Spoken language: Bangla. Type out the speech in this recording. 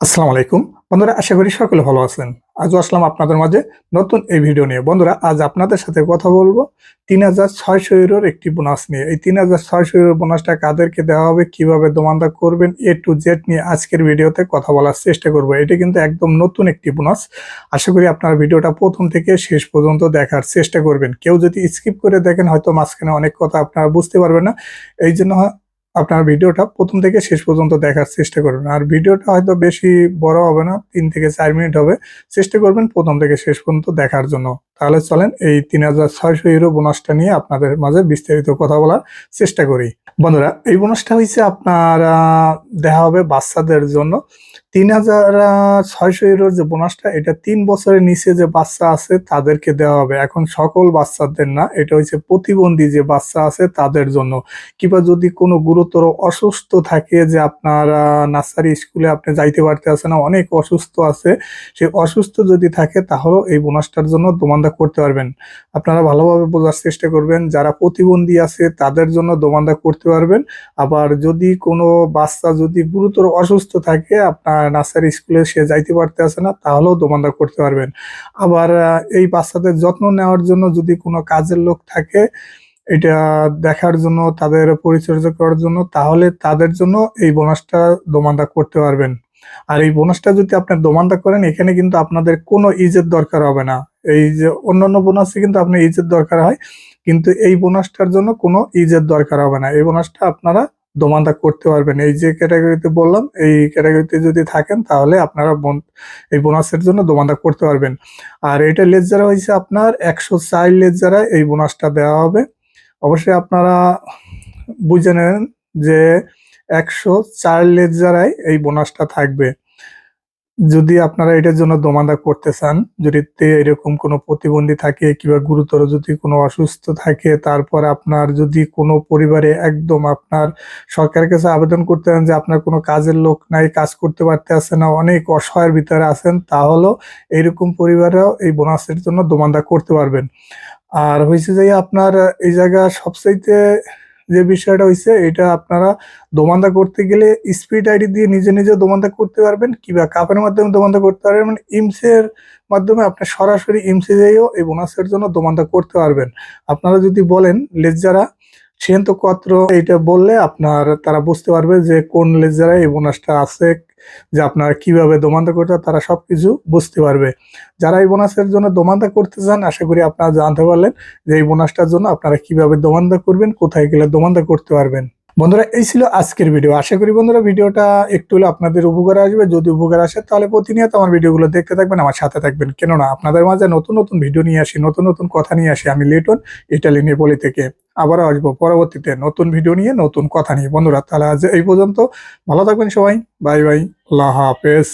আসসালামু আলাইকুম। বন্ধুরা, আশা করি সকলে ভালো আছেন। আজও আসলাম আপনাদের মাঝে নতুন এই ভিডিও নিয়ে। বন্ধুরা, আজ আপনাদের সাথে কথা বলব তিন হাজার ছয়শো ইউরোর একটি বোনাস নিয়ে। এই তিন হাজার ছয়শো ইউরোর বোনাসটা কাদেরকে দেওয়া হবে, কীভাবে দোমানদা করবেন এ টু জেড নিয়ে আজকের ভিডিওতে কথা বলার চেষ্টা করব। এটা কিন্তু একদম নতুন একটি বোনাস। আশা করি আপনারা ভিডিওটা প্রথম থেকে শেষ পর্যন্ত দেখার চেষ্টা করবেন। কেউ যদি স্কিপ করে দেখেন, হয়তো মাঝখানে অনেক কথা আপনারা বুঝতে পারবেন না। এই জন্য আপনার ভিডিওটা প্রথম থেকে শেষ পর্যন্ত দেখার চেষ্টা করবেন আর ভিডিওটা হয়তো বেশি বড় হবে না, তিন থেকে চার মিনিট হবে। চেষ্টা করবেন প্রথম থেকে শেষ পর্যন্ত দেখার জন্য। তাহলে চলেন এই তিন হাজার ছয়শো ইউরো বোনাসটা নিয়ে আপনাদের মাঝে বিস্তারিত কথা বলার চেষ্টা করি। বন্ধুরা, এই বোনাসটা হয়েছে আপনার দেওয়া হবে বাচ্চাদের জন্য। তিন হাজার ছয়শো ইউরোর যে বোনাসটা এটা তিন বছরের নিচে যে বাচ্চা আছে, তাদেরকে দেওয়া হবে। এখন সকল বাচ্চাদের না, এটা হচ্ছে প্রতিবন্ধী যে বাচ্চা আছে, তাদের জন্য। কিংবা যদি কোনো গুরুতর অসুস্থ থাকে যে আপনার নার্সারি স্কুলে আপনি যাইতে পারতে আছে না, অনেক অসুস্থ আছে, সে অসুস্থ যদি থাকে, তাহলেও এই বোনাসটার জন্য দোমান্দা করতে পারবেন। আপনারা ভালোভাবে বোঝার চেষ্টা করবেন, যারা প্রতিবন্ধী আছে তাদের জন্য দোমান্দা করতে পারবেন। আবার যদি কোনো বাচ্চা যদি গুরুতর অসুস্থ থাকে, আপনার নার্সারি স্কুলে সে যাইতে পারতে আছে না, তাহলেও দোমান্দা করতে পারবেন। আবার এই বাচ্চাদের যত্ন নেওয়ার জন্য যদি কোনো কাজের লোক থাকে, এটা দেখার জন্য, তাদের পরিচর্যা করার জন্য, তাহলে তাদের জন্য এই বোনাসটা দোমান্দা করতে পারবেন। আর এই বোনাসটা যদি আপনি দোমান্দা করেন, এখানে কিন্তু আপনাদের কোনো ইজের দরকার হবে না। এই যে অন্যান্য বোনাসে কিন্তু আপনার ইজের দরকার হয়। কিন্তু এই বোনাসটার জন্য কোনো ইজের দরকার হবে না। এই বোনাসটা আপনারা দোমান্দা করতে পারবেন। এই যে ক্যাটাগরিতে বললাম, এই ক্যাটাগরিতে যদি থাকেন তাহলে আপনারা এই বোনাসের জন্য দোমান্দা করতে পারবেন। আর এটা লেজ যারা হয়েছে আপনার একশো চার লেজ যারা এই বোনাসটা দেওয়া হবে। অবশ্যই আপনারা বুঝে নেন যে একশো চার লেজ এই বোনাসটা থাকবে। যদি আপনারা এটার জন্য দোমান্দা করতে চান, যদি এরকম কোনো প্রতিবন্ধী থাকে কিংবা গুরুতর যদি কোনো অসুস্থ থাকে, তারপর আপনার যদি কোনো পরিবারে একদম আপনার সরকারের কাছে আবেদন করতে চান যে আপনার কোনো কাজের লোক নাই, কাজ করতে পারতে আছে না, অনেক অসহায়ের ভিতরে আছেন, তাহলেও এইরকম পরিবারেও এই বোনাসের জন্য দোমান্দা করতে পারবেন। আর হয়েছে যে আপনার এই জায়গা সবচাইতে যে বিষয়টা হয়েছে এটা আপনারা দোমান্দা করতে গেলে স্পিড আইডি দিয়ে নিজে নিজে দোমান্দা করতে পারবেন কিংবা কাপের মাধ্যমে দোমান্দা করতে পারবেন মানে ইমসের মাধ্যমে আপনি সরাসরি ইমসে যেয়েও এই বোনাসের জন্য দোমান্দা করতে পারবেন। আপনারা যদি বলেন লেজারা সিদ্ধান্ত কত্র এইটা বললে আপনার, তারা বুঝতে পারবে যে কোন লেজারা এই বোনাসটা আছে যে আপনারা কীভাবে দোমান্দা করতে তারা সবকিছু বুঝতে পারবে। যারা এই বোনাসের জন্য দোমানদা করতে চান, আশা করি আপনারা জানতে পারলেন যে এই বোনাসটার জন্য আপনারা কীভাবে দোমানদা করবেন, কোথায় গেলে দোমানদা করতে পারবেন। বন্ধুরা, এই ছিল আজকের ভিডিও আশা করি বন্ধুরা ভিডিওটা একটু হলে আপনাদের উপকার আসবে। যদি উপকার আসে, তাহলে প্রতিনিয়ত আমার ভিডিওগুলো দেখতে থাকবেন, আমার সাথে থাকবেন। কেননা, আপনাদের মাঝে নতুন নতুন ভিডিও নিয়ে আসি, নতুন নতুন কথা নিয়ে আসি। আমি লিটন ইটালি নেপোলি থেকে। আবারও আসব পরবর্তীতে নতুন ভিডিও নিয়ে, নতুন কথা নিয়ে। বন্ধুরা, তাহলে আজ এই পর্যন্ত। ভালো থাকবেন সবাই। বাই বাই আল্লাহ হাফেজ।